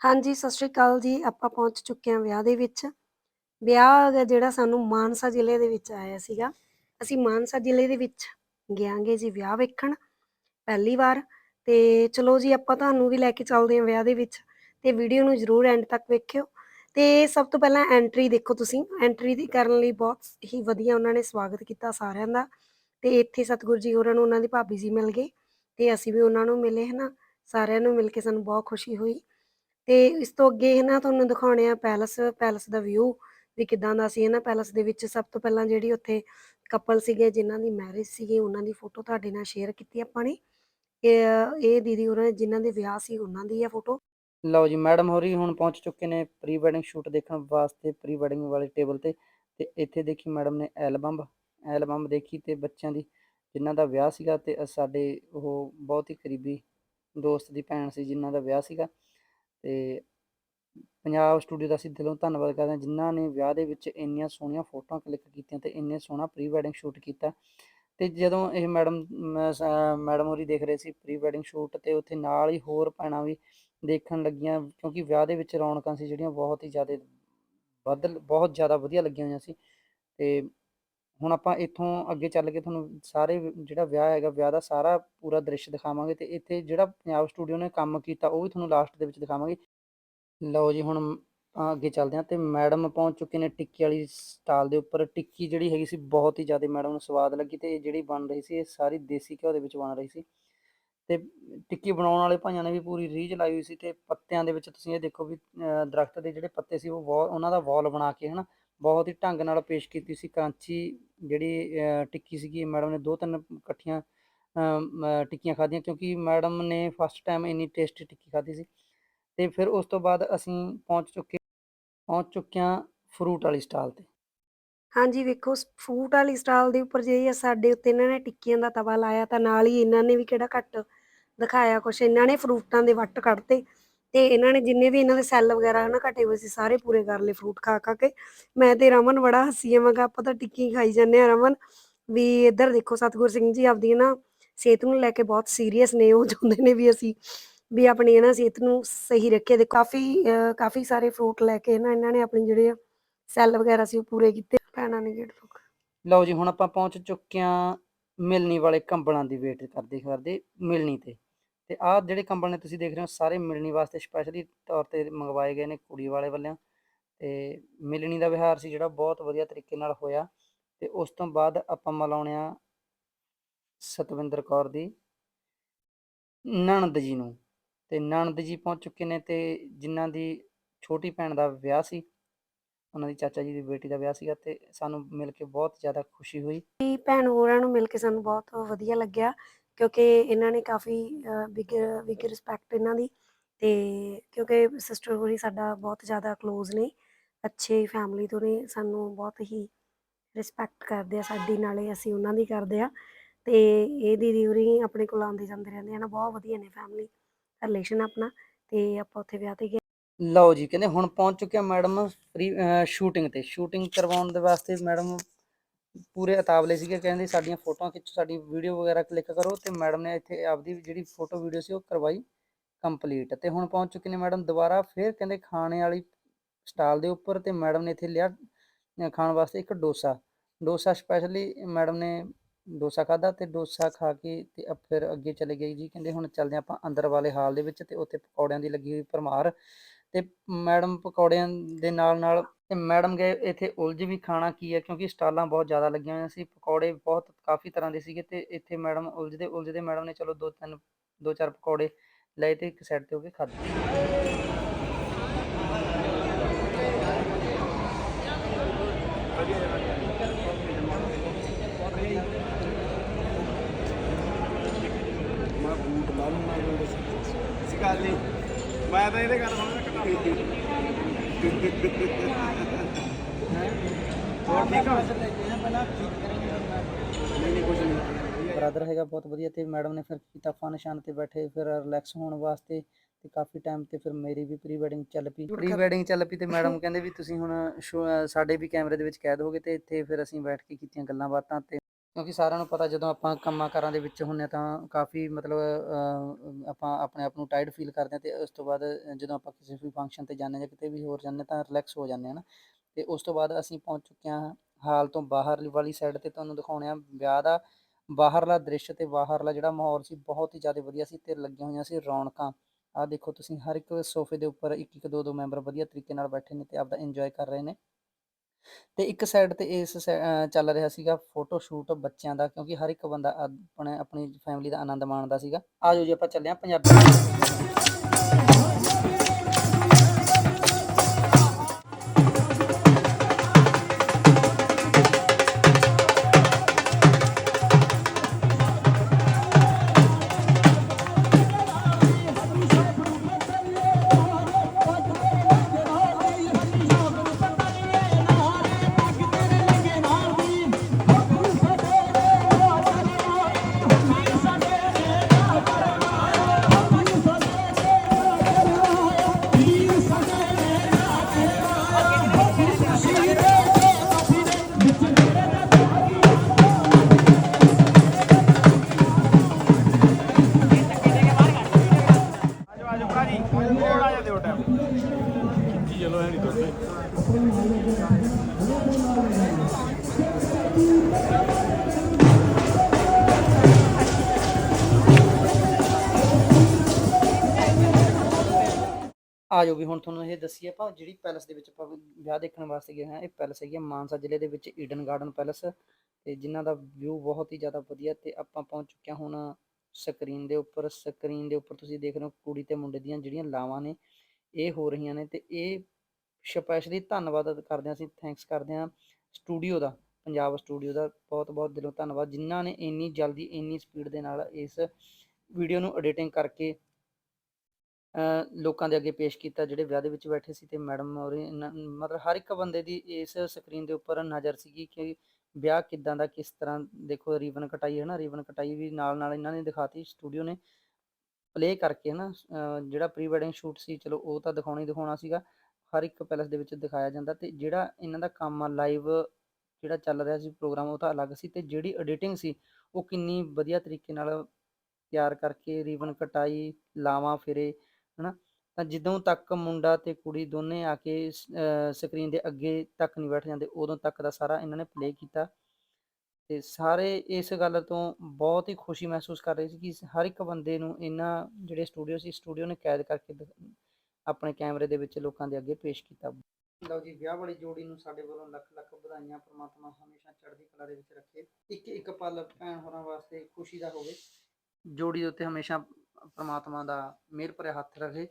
ਹਾਂਜੀ, ਸਤਿ ਸ਼੍ਰੀ ਅਕਾਲ ਜੀ। ਆਪਾਂ ਪਹੁੰਚ ਚੁੱਕੇ ਹਾਂ ਵਿਆਹ ਦੇ ਵਿੱਚ। ਵਿਆਹ ਜਿਹੜਾ ਸਾਨੂੰ ਮਾਨਸਾ ਜ਼ਿਲ੍ਹੇ ਦੇ ਵਿੱਚ ਆਇਆ ਸੀਗਾ। ਅਸੀਂ ਮਾਨਸਾ ਜ਼ਿਲ੍ਹੇ ਦੇ ਵਿੱਚ ਗਿਆਂਗੇ ਜੀ ਵਿਆਹ ਵੇਖਣ ਪਹਿਲੀ ਵਾਰ। ਤੇ ਚਲੋ ਜੀ ਆਪਾਂ ਤੁਹਾਨੂੰ ਵੀ ਲੈ ਕੇ ਚੱਲਦੇ ਹਾਂ ਵਿਆਹ ਦੇ ਵਿੱਚ। ਤੇ ਵੀਡੀਓ ਨੂੰ ਜ਼ਰੂਰ ਐਂਡ ਤੱਕ ਵੇਖਿਓ। ਤੇ ਸਭ ਤੋਂ ਪਹਿਲਾਂ ਐਂਟਰੀ ਦੇਖੋ ਤੁਸੀਂ। ਐਂਟਰੀ ਦੀ ਕਰਨ ਲਈ ਬਹੁਤ ਹੀ ਵਧੀਆ ਉਹਨਾਂ ਨੇ ਸਵਾਗਤ ਕੀਤਾ ਸਾਰਿਆਂ ਦਾ। ਤੇ ਇੱਥੇ ਸਤਿਗੁਰੂ ਜੀ ਹੋਰਾਂ ਨੂੰ ਉਹਨਾਂ ਦੀ ਭਾਬੀ ਜੀ ਮਿਲ ਗਏ। ਤੇ ਅਸੀਂ ਵੀ ਉਹਨਾਂ ਨੂੰ ਮਿਲੇ ਹਨਾ ਸਾਰਿਆਂ ਨੂੰ ਮਿਲ ਕੇ ਸਾਨੂੰ ਬਹੁਤ ਖੁਸ਼ੀ ਹੋਈ। ਤੇ ਇਸ ਤੋਂ ਅੱਗੇ ਨਾ ਤੁਹਾਨੂੰ ਦਿਖਾਉਣੇ ਆ ਪੈਲਸ ਪੈਲਸ ਦਾ ਵਿਊ ਵੀ ਕਿਦਾਂ ਦਾ ਸੀ ਨਾ ਪੈਲਸ ਦੇ ਵਿੱਚ ਸਭ ਤੋਂ ਪਹਿਲਾਂ ਜਿਹੜੀ ਉੱਥੇ ਕਪਲ ਸੀਗੇ ਜਿਨ੍ਹਾਂ ਦੀ ਮੈਰਿਜ ਸੀਗੀ, ਉਹਨਾਂ ਦੀ ਫੋਟੋ ਤੁਹਾਡੇ ਨਾਲ ਸ਼ੇਅਰ ਕੀਤੀ ਆਪਾਂ ਨੇ। ਇਹ ਇਹ ਦੀਦੀ ਉਹਨਾਂ ਜਿਨ੍ਹਾਂ ਦੇ ਵਿਆਹ ਸੀ, ਉਹਨਾਂ ਦੀ ਆ ਫੋਟੋ ਲਓ ਜੀ ਮੈਡਮ ਹੋਰੀ ਹੁਣ ਪਹੁੰਚ ਚੁੱਕੇ ਨੇ ਪ੍ਰੀ ਵੈਡਿੰਗ ਸ਼ੂਟ ਦੇਖਣ ਵਾਸਤੇ ਪ੍ਰੀ ਵੈਡਿੰਗ ਵਾਲੇ ਟੇਬਲ ਤੇ। ਤੇ ਇੱਥੇ ਦੇਖੀ ਮੈਡਮ ਨੇ ਐਲਬਮ ਐਲਬਮ ਦੇਖੀ ਤੇ ਬੱਚਿਆਂ ਦੀ, ਜਿਨ੍ਹਾਂ ਦਾ ਵਿਆਹ ਸੀਗਾ ਤੇ ਸਾਡੇ ਉਹ ਬਹੁਤ ਹੀ ਕਰੀਬੀ ਦੋਸਤ ਦੀ ਭੈਣ ਸੀ, ਜਿਨ੍ਹਾਂ ਦਾ ਵਿਆਹ ਸੀਗਾ। ਤੇ ਪੰਜਾਬ ਸਟੂਡੀਓ ਦਾ ਅਸੀਂ ਦਿਲੋਂ ਧੰਨਵਾਦ ਕਰਦੇ ਹਾਂ, ਜਿਨ੍ਹਾਂ ਨੇ ਵਿਆਹ ਦੇ ਵਿੱਚ ਇੰਨੀਆਂ ਸੋਹਣੀਆਂ ਫੋਟੋਆਂ ਕਲਿੱਕ ਕੀਤੀਆਂ ਤੇ ਇੰਨੇ ਸੋਹਣਾ ਪ੍ਰੀ ਵੈਡਿੰਗ ਸ਼ੂਟ ਕੀਤਾ। ਤੇ ਜਦੋਂ ਇਹ ਮੈਡਮ ਮੈਡਮ ਹੋਰੀ ਦੇਖ ਰਹੇ ਸੀ ਪ੍ਰੀ ਵੈਡਿੰਗ ਸ਼ੂਟ ਤੇ ਉੱਥੇ ਨਾਲ ਹੀ ਹੋਰ ਭੈਣਾਂ ਵੀ ਦੇਖਣ ਲੱਗੀਆਂ, ਕਿਉਂਕਿ ਵਿਆਹ ਦੇ ਵਿੱਚ ਰੌਣਕਾਂ ਸੀ ਜਿਹੜੀਆਂ ਬਹੁਤ ਹੀ ਜ਼ਿਆਦਾ ਵੱਧ, ਬਹੁਤ ਜ਼ਿਆਦਾ ਵਧੀਆ ਲੱਗੀਆਂ ਹੋਈਆਂ ਸੀ। ਤੇ ਹੁਣ ਆਪਾਂ ਇੱਥੋਂ ਅੱਗੇ ਚੱਲ ਕੇ ਤੁਹਾਨੂੰ ਸਾਰੇ ਜਿਹੜਾ ਵਿਆਹ ਹੈਗਾ, ਵਿਆਹ ਦਾ ਸਾਰਾ ਪੂਰਾ ਦ੍ਰਿਸ਼ ਦਿਖਾਵਾਂਗੇ ਤੇ ਇੱਥੇ ਜਿਹੜਾ ਪੰਜਾਬ ਸਟੂਡੀਓ ਨੇ ਕੰਮ ਕੀਤਾ, ਉਹ ਵੀ ਤੁਹਾਨੂੰ ਲਾਸਟ ਦੇ ਵਿੱਚ ਦਿਖਾਵਾਂਗੇ। ਲਓ ਜੀ, ਹੁਣ ਅੱਗੇ ਚੱਲਦੇ ਹਾਂ ਤੇ ਮੈਡਮ ਪਹੁੰਚ ਚੁੱਕੇ ਨੇ ਟਿੱਕੀ ਵਾਲੀ ਸਟਾਲ ਦੇ ਉੱਪਰ। ਟਿੱਕੀ ਜਿਹੜੀ ਹੈਗੀ ਸੀ, ਬਹੁਤ ਹੀ ਜ਼ਿਆਦਾ ਮੈਡਮ ਨੂੰ ਸਵਾਦ ਲੱਗੀ ਤੇ ਇਹ ਜਿਹੜੀ ਬਣ ਰਹੀ ਸੀ, ਇਹ ਸਾਰੀ ਦੇਸੀ ਘਿਓ ਦੇ ਵਿੱਚ ਬਣ ਰਹੀ ਸੀ। ਤੇ ਟਿੱਕੀ ਬਣਾਉਣ ਵਾਲੇ ਭਾਈਆਂ ਨੇ ਵੀ ਪੂਰੀ ਰੀਝ ਲਾਈ ਹੋਈ ਸੀ ਤੇ ਪੱਤਿਆਂ ਦੇ ਵਿੱਚ ਤੁਸੀਂ ਇਹ ਦੇਖੋ ਵੀ ਦਰਖਤ ਦੇ ਜਿਹੜੇ ਪੱਤੇ ਸੀ, ਉਹ ਬਹੁਤ ਉਹਨਾਂ ਦਾ ਵੌਲ ਬਣਾ ਕੇ ਹਨਾ ਬਹੁਤ ਹੀ ਢੰਗ ਨਾਲ ਪੇਸ਼ ਕੀਤੀ ਸੀ। ਕਾਂਚੀ ਜਿਹੜੀ ਟਿੱਕੀ ਸੀਗੀ, ਮੈਡਮ ਨੇ ਦੋ ਤਿੰਨ ਇਕੱਠੀਆਂ ਟਿੱਕੀਆਂ ਖਾਧੀਆਂ ਕਿਉਂਕਿ ਮੈਡਮ ਨੇ ਫਸਟ ਟਾਈਮ ਇੰਨੀ ਟੇਸਟੀ ਟਿੱਕੀ ਖਾਧੀ ਸੀ। ਤੇ ਫਿਰ ਉਸ ਤੋਂ ਬਾਅਦ ਅਸੀਂ ਪਹੁੰਚ ਚੁੱਕੇ, ਪਹੁੰਚ ਚੁੱਕਿਆ ਫਰੂਟ ਵਾਲੀ ਸਟਾਲ ਤੇ। ਹਾਂਜੀ, ਵੇਖੋ ਫਰੂਟ ਵਾਲੀ ਸਟਾਲ ਦੇ ਉੱਪਰ ਜੇ ਸਾਡੇ ਉੱਤੇ ਇਹਨਾਂ ਨੇ ਟਿੱਕੀਆਂ ਦਾ ਤਵਾ ਲਾਇਆ ਤਾਂ ਨਾਲ ਹੀ ਇਹਨਾਂ ਨੇ ਵੀ ਕਿਹੜਾ ਘੱਟ ਦਿਖਾਇਆ ਕੁਛ। ਇਹਨਾਂ ਨੇ ਫਰੂਟਾਂ ਦੇ ਵੱਟ ਕੱਢਤੇ। ਤੇ ਇਹਨਾਂ ਨੇ ਜਿੰਨੇ ਵੀ ਇਹਨਾਂ ਦੇ ਸੈੱਲ ਵਗੈਰਾ ਹਨਾ ਘਟੇ ਹੋਏ ਸੀ, ਸਾਰੇ ਪੂਰੇ ਕਰ ਲਏ ਫਰੂਟ ਖਾ ਖਾ ਕੇ। ਮੈਂ ਤੇ ਰਮਨ ਬੜਾ ਹੱਸੀਏ ਮੈਂ ਆਪਾਂ ਤਾਂ ਟਿੱਕੀ ਖਾਈ ਜਾਂਦੇ ਆ ਰਮਨ। ਵੀ ਇੱਧਰ ਦੇਖੋ ਸਤਿਗੁਰ ਸਿੰਘ ਜੀ ਆਪਦੀ ਨਾ ਸਿਹਤ ਨੂੰ ਲੈ ਕੇ ਬਹੁਤ ਸੀਰੀਅਸ ਨੇ, ਉਹ ਚਾਹੁੰਦੇ ਨੇ ਵੀ ਅਸੀਂ ਵੀ ਆਪਣੀ ਇਹਨਾਂ ਸਿਹਤ ਨੂੰ ਸਹੀ ਰੱਖੇ ਦੇ ਕਾਫੀ ਕਾਫੀ ਸਾਰੇ ਫਰੂਟ ਲੈ ਕੇ ਨਾ ਇਹਨਾਂ ਨੇ ਆਪਣੀ ਜਿਹੜੇ ਸੈੱਲ ਵਗੈਰਾ ਸੀ ਉਹ ਪੂਰੇ ਕੀਤੇ। ਭੈਣਾਂ ਨੇ ਗੇਟ ਤੋਂ ਲਓ ਜੀ, ਹੁਣ ਆਪਾਂ ਪਹੁੰਚ ਚੁੱਕੇ ਹਾਂ ਮਿਲਣੀ ਵਾਲੇ ਕੰਬਲਾਂ ਦੀ ਵੇਟ ਕਰਦੇ ਕਰਦੇ ਮਿਲਣੀ ਤੇ। ਤੇ ਆਹ ਜਿਹੜੇ ਕੰਬਲ ਨੇ ਤੁਸੀਂ ਦੇਖ ਰਹੇ ਹੋ, ਸਾਰੇ ਮਿਲਣੀ ਵਾਸਤੇ ਸਪੈਸ਼ਲੀ ਤੌਰ ਤੇ ਮੰਗਵਾਏ ਗਏ ਨੇ ਕੁੜੀ ਵਾਲੇ ਵੱਲੋਂ ਤੇ ਮਿਲਣੀ ਦਾ ਵਿਹਾਰ ਸੀ ਜਿਹੜਾ ਬਹੁਤ ਵਧੀਆ ਤਰੀਕੇ ਨਾਲ ਹੋਇਆ। ਤੇ ਉਸ ਤੋਂ ਬਾਅਦ ਆਪਾਂ ਮਿਲਾਉਣੇ ਆ ਸਤਵਿੰਦਰ ਕੌਰ ਦੀ ਨਣਦ ਜੀ ਨੂੰ। ਤੇ ਨਣਦ ਜੀ ਪਹੁੰਚ ਚੁੱਕੇ ਨੇ ਤੇ ਜਿਨ੍ਹਾਂ ਦੀ ਛੋਟੀ ਭੈਣ ਦਾ ਵਿਆਹ ਸੀ, ਉਹਨਾਂ ਦੀ ਚਾਚਾ ਜੀ ਦੀ ਬੇਟੀ ਦਾ ਵਿਆਹ ਸੀਗਾ ਤੇ ਸਾਨੂੰ ਮਿਲ ਕੇ ਬਹੁਤ ਜ਼ਿਆਦਾ ਖੁਸ਼ੀ ਹੋਈ। ਵੀ ਭੈਣ ਹੋਰਾਂ ਨੂੰ ਮਿਲ ਕੇ ਸਾਨੂੰ ਬਹੁਤ ਵਧੀਆ ਲੱਗਿਆ। ਕਿਉਂਕਿ ਇਹਨਾਂ ਨੇ ਕਾਫੀ ਬਿਗ ਬਿਗ ਰਿਸਪੈਕਟ ਇਹਨਾਂ ਦੀ ਤੇ ਕਿਉਂਕਿ ਸਿਸਟਰ ਹੋਰੀ ਸਾਡਾ ਬਹੁਤ ਜ਼ਿਆਦਾ ক্লোਜ਼ ਨੇ, ਅੱਛੇ ਫੈਮਿਲੀ ਤੋਂ ਨੇ, ਸਾਨੂੰ ਬਹੁਤ ਹੀ ਰਿਸਪੈਕਟ ਕਰਦੇ ਆ, ਸਾਡੀ ਨਾਲੇ ਅਸੀਂ ਉਹਨਾਂ ਦੀ ਕਰਦੇ ਆ ਤੇ ਇਹ ਦੀਦੀ ਹੋਰੀ ਆਪਣੇ ਕੋਲ ਆਉਂਦੇ ਜਾਂਦੇ ਰਹਿੰਦੇ ਆ ਨਾ ਬਹੁਤ ਵਧੀਆ ਨੇ ਫੈਮਿਲੀ ਰਿਲੇਸ਼ਨ ਆਪਣਾ ਤੇ ਆਪਾਂ ਉੱਥੇ ਵਿਆਹ ਤੇ ਗਏ। ਲਓ ਜੀ, ਕਹਿੰਦੇ ਹੁਣ ਪਹੁੰਚ ਚੁੱਕਿਆ ਆ ਮੈਡਮ ਫ੍ਰੀ ਸ਼ੂਟਿੰਗ ਤੇ ਸ਼ੂਟਿੰਗ ਕਰਵਾਉਣ ਦੇ ਵਾਸਤੇ ਮੈਡਮ ਪੂਰੇ ਉਤਾਵਲੇ ਸੀਗੇ, ਕਹਿੰਦੇ ਸਾਡੀਆਂ ਫੋਟੋਆਂ ਖਿੱਚੋ, ਸਾਡੀ ਵੀਡੀਓ ਵਗੈਰਾ ਕਲਿੱਕ ਕਰੋ ਤੇ ਮੈਡਮ ਨੇ ਇੱਥੇ ਆਪਦੀ ਜਿਹੜੀ ਫੋਟੋ ਵੀਡੀਓ ਸੀ ਉਹ ਕਰਵਾਈ ਕੰਪਲੀਟ ਤੇ ਹੁਣ ਪਹੁੰਚ ਚੁੱਕੇ ਨੇ ਮੈਡਮ ਦੁਬਾਰਾ, ਫਿਰ ਕਹਿੰਦੇ ਖਾਣੇ ਵਾਲੀ ਸਟਾਲ ਦੇ ਉੱਪਰ ਤੇ ਮੈਡਮ ਨੇ ਇੱਥੇ ਲਿਆ ਖਾਣ ਵਾਸਤੇ ਇੱਕ ਡੋਸਾ ਡੋਸਾ ਸਪੈਸ਼ਲੀ ਮੈਡਮ ਨੇ ਡੋਸਾ ਖਾਦਾ ਤੇ ਡੋਸਾ ਖਾ ਕੇ ਤੇ ਫਿਰ ਅੱਗੇ ਚਲੇ ਗਏ ਜੀ, ਕਹਿੰਦੇ ਹੁਣ ਚੱਲਦੇ ਹਾਂ ਆਪਾਂ ਅੰਦਰ ਵਾਲੇ ਹਾਲ ਦੇ ਵਿੱਚ ਤੇ ਉੱਥੇ ਪਕੌੜਿਆਂ ਦੀ ਲੱਗੀ ਹੋਈ ਭਰਮਾਰ ਤੇ ਮੈਡਮ ਪਕੌੜਿਆਂ ਦੇ ਨਾਲ ਨਾਲ ਤੇ ਮੈਡਮ ਗਏ, ਇੱਥੇ ਉਲਝ ਵੀ ਖਾਣਾ ਕੀ ਹੈ? ਕਿਉਂਕਿ ਸਟਾਲਾਂ ਬਹੁਤ ਜ਼ਿਆਦਾ ਲੱਗੀਆਂ ਹੋਈਆਂ ਸੀ, ਪਕੌੜੇ ਬਹੁਤ ਕਾਫੀ ਤਰ੍ਹਾਂ ਦੇ ਸੀਗੇ ਤੇ ਇੱਥੇ ਮੈਡਮ ਉਲਝਦੇ ਉਲਝਦੇ ਮੈਡਮ ਨੇ ਚਲੋ ਦੋ ਤਿੰਨ, ਦੋ ਚਾਰ ਪਕੌੜੇ ਲਏ ਤੇ ਇੱਕ ਸਾਈਡ ਤੇ ਹੋ ਕੇ ਖਾਧੇ ਮੈਂ ਬੂਟ ਲਾ ਲੂੰਗਾ, ਇਹਦੇ ਸਿਕਾਲੀ ਮੈਂ ਤਾਂ ਇਹਦੇ ਗੱਲ ਹੁਣ ਕਟਾ ਹੋਰ ਠੀਕ ਆ ਨਹੀਂ ਨਹੀਂ ਕੁਝ ਨਹੀਂ ਬ੍ਰਦਰ ਹੈਗਾ, ਬਹੁਤ ਵਧੀਆ ਤੇ ਮੈਡਮ ਨੇ ਫਿਰ ਕੀਤਾ ਫਨ ਸ਼ਾਨ ਤੇ ਬੈਠੇ, ਫਿਰ ਰਿਲੈਕਸ ਹੋਣ ਵਾਸਤੇ ਤੇ ਕਾਫੀ ਟਾਈਮ ਤੇ ਫਿਰ ਮੇਰੀ ਵੀ ਪ੍ਰੀ ਵੈਡਿੰਗ ਚੱਲ ਪਈ। ਪ੍ਰੀ ਵੈਡਿੰਗ ਚੱਲ ਪਈ ਤੇ ਮੈਡਮ ਕਹਿੰਦੇ ਵੀ ਤੁਸੀਂ ਹੁਣ ਸਾਡੇ ਵੀ ਕੈਮਰੇ ਦੇ ਵਿੱਚ ਕੈਦ ਹੋਗੇ ਤੇ ਇੱਥੇ ਫਿਰ ਅਸੀਂ ਬੈਠ ਕੇ ਕੀਤੀਆਂ ਗੱਲਾਂ ਬਾਤਾਂ ਤੇ ਕਿਉਂਕਿ ਸਾਰਿਆਂ ਨੂੰ ਪਤਾ ਜਦੋਂ ਆਪਾਂ ਕੰਮਾਂ ਕਾਰਾਂ ਦੇ ਵਿੱਚ ਹੁੰਨੇ ਤਾਂ ਕਾਫੀ ਮਤਲਬ ਅਹ, ਆਪਾਂ ਆਪਣੇ ਆਪ ਨੂੰ ਟਾਇਰਡ ਫੀਲ ਕਰਦੇ ਹਾਂ ਤੇ ਉਸ ਤੋਂ ਬਾਅਦ ਜਦੋਂ ਆਪਾਂ ਕਿਸੇ ਵੀ ਫੰਕਸ਼ਨ ਤੇ ਜਾਂਦੇ ਹਾਂ ਜਾਂ ਕਿਤੇ ਵੀ ਹੋਰ ਜਾਂਦੇ ਹਾਂ ਤਾਂ ਰਿਲੈਕਸ ਹੋ ਜਾਂਦੇ ਹਾਂ ਨਾ। ਤੇ ਉਸ ਤੋਂ ਬਾਅਦ ਅਸੀਂ ਪਹੁੰਚ ਚੁੱਕੇ ਹਾਂ ਹਾਲ ਤੋਂ ਬਾਹਰਲੀ ਵਾਲੀ ਸਾਈਡ ਤੇ ਤੁਹਾਨੂੰ ਦਿਖਾਉਣੇ ਆ ਵਿਆਹ ਦਾ ਬਾਹਰਲਾ ਦ੍ਰਿਸ਼ ਤੇ ਬਾਹਰਲਾ ਜਿਹੜਾ ਮਾਹੌਲ ਸੀ ਬਹੁਤ ਹੀ ਜ਼ਿਆਦਾ ਵਧੀਆ ਸੀ ਤੇ ਲੱਗੀਆਂ ਹੋਈਆਂ ਸੀ ਰੌਣਕਾਂ। ਆਹ ਦੇਖੋ ਤੁਸੀਂ ਹਰ ਇੱਕ ਸੋਫੇ ਦੇ ਉੱਪਰ ਇੱਕ ਇੱਕ ਦੋ ਦੋ ਮੈਂਬਰ ਵਧੀਆ ਤਰੀਕੇ ਨਾਲ ਬੈਠੇ ਨੇ ਤੇ ਆਪਦਾ ਇੰਜੋਏ ਕਰ ਰਹੇ ਨੇ। ਤੇ ਇੱਕ ਸਾਈਡ ਤੇ ਇਸ ਸੈ- ਅਹ, ਚੱਲ ਰਿਹਾ ਸੀਗਾ ਫੋਟੋ ਸ਼ੂਟ ਬੱਚਿਆਂ ਦਾ, ਕਿਉਂਕਿ ਹਰ ਇੱਕ ਬੰਦਾ ਆਪਣੇ, ਆਪਣੀ ਫੈਮਿਲੀ ਦਾ ਆਨੰਦ ਮਾਣਦਾ ਸੀਗਾ। ਆਜੋ ਜੀ, ਆਪਾਂ ਚੱਲੇ ਹਾਂ ਪੰਜਾਬੀ। ਖਿੱਚੀ ਐ ਨਹੀਂ ਤੁਰਦੇ ਆਜੋ ਵੀ ਹੁਣ ਤੁਹਾਨੂੰ ਇਹ ਦੱਸੀਏ ਆਪਾਂ, ਜਿਹੜੀ ਪੈਲਸ ਦੇ ਵਿੱਚ ਆਪਾਂ ਵਿਆਹ ਦੇਖਣ ਵਾਸਤੇ ਗਏ ਹਾਂ, ਇਹ ਪੈਲਸ ਹੈਗੀ ਹੈ ਮਾਨਸਾ ਜ਼ਿਲ੍ਹੇ ਦੇ ਵਿੱਚ ਈਡਨ ਗਾਰਡਨ ਪੈਲਸ ਤੇ ਜਿਨ੍ਹਾਂ ਦਾ ਵਿਊ ਬਹੁਤ ਹੀ ਜ਼ਿਆਦਾ ਵਧੀਆ ਤੇ ਆਪਾਂ ਪਹੁੰਚ ਚੁੱਕੇ ਹਾਂ ਹੁਣ ਸਕਰੀਨ ਦੇ ਉੱਪਰ ਸਕਰੀਨ ਦੇ ਉੱਪਰ ਤੁਸੀਂ ਦੇਖ ਰਹੇ ਹੋ ਕੁੜੀ ਤੇ ਮੁੰਡੇ ਦੀਆਂ ਜਿਹੜੀਆਂ ਲਾਵਾਂ ਨੇ, ਇਹ ਹੋ ਰਹੀਆਂ ਨੇ ਤੇ ਇਹ ਸਪੈਸ਼ਲੀ ਧੰਨਵਾਦ ਕਰਦੇ ਹਾਂ ਅਸੀਂ ਥੈਂਕਸ ਕਰਦੇ ਹਾਂ ਸਟੂਡੀਓ ਦਾ, ਪੰਜਾਬ ਸਟੂਡੀਓ ਦਾ, ਬਹੁਤ ਬਹੁਤ ਦਿਲੋਂ ਧੰਨਵਾਦ, ਜਿਨ੍ਹਾਂ ਨੇ ਇੰਨੀ ਜਲਦੀ, ਇੰਨੀ ਸਪੀਡ ਦੇ ਨਾਲ ਇਸ ਵੀਡੀਓ ਨੂੰ ਐਡੀਟਿੰਗ ਕਰਕੇ ਲੋਕਾਂ ਦੇ ਅੱਗੇ ਪੇਸ਼ ਕੀਤਾ, ਜਿਹੜੇ ਵਿਆਹ ਦੇ ਵਿੱਚ ਬੈਠੇ ਸੀ ਤੇ ਮੈਡਮ ਔਰ ਇਹਨਾਂ- ਮਤਲਬ ਹਰ ਇੱਕ ਬੰਦੇ ਦੀ ਇਸ ਸਕਰੀਨ ਦੇ ਉੱਪਰ ਨਜ਼ਰ ਸੀਗੀ ਕਿ ਵਿਆਹ ਕਿੱਦਾਂ ਦਾ, ਕਿਸ ਤਰ੍ਹਾਂ, ਦੇਖੋ ਰੀਬਨ ਕਟਾਈ ਹੈ ਨਾ, ਰੀਬਨ ਕਟਾਈ ਵੀ ਨਾਲ ਨਾਲ ਇਹਨਾਂ ਨੇ ਦਿਖਾਤੀ ਸਟੂਡੀਓ ਨੇ ਪਲੇ ਕਰਕੇ ਨਾ ਜਿਹੜਾ ਪ੍ਰੀ ਵੈਡਿੰਗ ਸ਼ੂਟ ਸੀ, ਚਲੋ ਉਹ ਤਾਂ ਦਿਖਾਉਣਾ ਹੀ ਦਿਖਾਉਣਾ ਸੀਗਾ ਹਰ ਇੱਕ ਪੈਲਸ ਦੇ ਵਿੱਚ ਦਿਖਾਇਆ ਜਾਂਦਾ ਤੇ ਜਿਹੜਾ ਇਹਨਾਂ ਦਾ ਕੰਮ ਆ ਲਾਈਵ ਜਿਹੜਾ ਚੱਲ ਰਿਹਾ ਸੀ ਪ੍ਰੋਗਰਾਮ ਉਹ ਤਾਂ ਅਲੱਗ ਸੀ ਤੇ ਜਿਹੜੀ ਐਡੀਟਿੰਗ ਸੀ, ਉਹ ਕਿੰਨੀ ਵਧੀਆ ਤਰੀਕੇ ਨਾਲ ਤਿਆਰ ਕਰਕੇ ਰੀਬਨ ਕਟਾਈ, ਲਾਵਾਂ ਫੇਰੇ, ਹਨਾ? ਤਾਂ ਜਦੋਂ ਤੱਕ ਮੁੰਡਾ ਤੇ ਕੁੜੀ ਦੋਨੇ ਆ ਕੇ ਸਕਰੀਨ ਦੇ ਅੱਗੇ ਤੱਕ ਨਹੀਂ ਬੈਠ ਜਾਂਦੇ, ਉਦੋਂ ਤੱਕ ਦਾ ਸਾਰਾ ਇਹਨਾਂ ਨੇ ਪਲੇ ਕੀਤਾ। ਤੇ ਸਾਰੇ ਇਸ ਗੱਲ ਤੋਂ ਬਹੁਤ ਹੀ ਖੁਸ਼ੀ ਮਹਿਸੂਸ ਕਰ ਰਹੇ ਸੀ ਕਿ ਹਰ ਇੱਕ ਬੰਦੇ ਨੂੰ ਇਹਨਾਂ ਜਿਹੜੇ ਸਟੂਡੀਓ ਸੀ ਸਟੂਡੀਓ ਨੇ ਕੈਦ ਕਰਕੇ ਆਪਣੇ ਕੈਮਰੇ ਦੇ ਵਿੱਚ ਲੋਕਾਂ ਦੇ ਅੱਗੇ ਪੇਸ਼ ਕੀਤਾ। ਲਓ ਜੀ, ਵਿਆਹ ਵਾਲੀ ਜੋੜੀ ਨੂੰ ਸਾਡੇ ਵੱਲੋਂ ਲੱਖ ਲੱਖ ਵਧਾਈਆਂ, ਪ੍ਰਮਾਤਮਾ ਹਮੇਸ਼ਾ ਚੜ੍ਹਦੀ ਕਲਾ ਦੇ ਵਿੱਚ ਰੱਖੇ। ਇੱਕ ਇੱਕ ਪਲ ਭੈਣ ਹੋਰਾਂ ਵਾਸਤੇ ਖੁਸ਼ੀ ਦਾ ਹੋਵੇ। ਜੋੜੀ ਦੇ ਉੱਤੇ ਹਮੇਸ਼ਾ ਪ੍ਰਮਾਤਮਾ ਦਾ ਮਿਹਰ ਭਰਿਆ ਹੱਥ ਰਹੇ